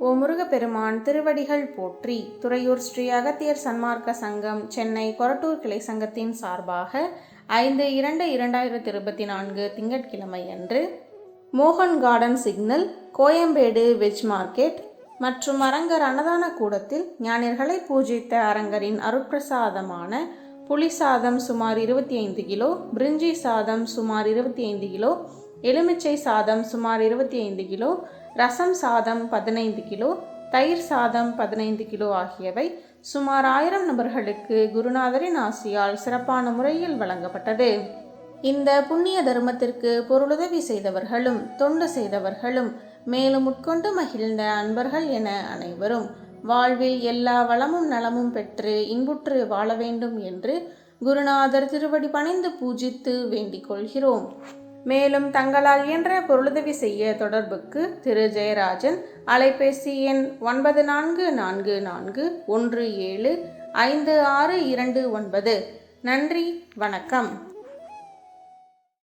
ஓ முருகப்பெருமான் திருவடிகள் போற்றி. துறையூர் ஸ்ரீ அகத்தியர் சன்மார்க்க சங்கம் சென்னை கொரட்டூர் கிளை சங்கத்தின் சார்பாக ஐந்து இரண்டு இரண்டாயிரத்தி இருபத்தி நான்கு திங்கட்கிழமை அன்று மோகன் garden signal Koyambedu veg market மற்றும் அரங்கர் அன்னதான கூடத்தில் ஞானியர்களை பூஜித்த அரங்கரின் அருட்பிரசாதமான புளி சாதம் சுமார் இருபத்தி ஐந்து கிலோ பிரிஞ்சி சாதம் சுமார் இருபத்தி ஐந்து கிலோ எலுமிச்சை சாதம் சுமார் இருபத்தி ஐந்து கிலோ ரசம் சாதம் பதினைந்து கிலோ தயிர் சாதம் பதினைந்து கிலோ ஆகியவை சுமார் ஆயிரம் நபர்களுக்கு குருநாதரின் ஆசியால் சிறப்பான முறையில் வழங்கப்பட்டது. இந்த புண்ணிய தர்மத்திற்கு பொருளுதவி செய்தவர்களும் தொண்டு செய்தவர்களும் மேலும் உட்கொண்டு மகிழ்ந்த அன்பர்கள் என அனைவரும் வாழ்வில் எல்லா வளமும் நலமும் பெற்று இன்புற்று வாழ வேண்டும் என்று குருநாதர் திருவடி பணிந்து பூஜித்து வேண்டிக் கொள்கிறோம். மேலும் தங்களால் இயன்ற பொருளுதவி செய்ய தொடர்புக்கு திரு. ஜெயராஜன் அலைபேசி எண் ஒன்பது நான்கு நான்கு நான்கு ஒன்று ஏழு ஐந்து ஆறு இரண்டு ஒன்பது. நன்றி வணக்கம்.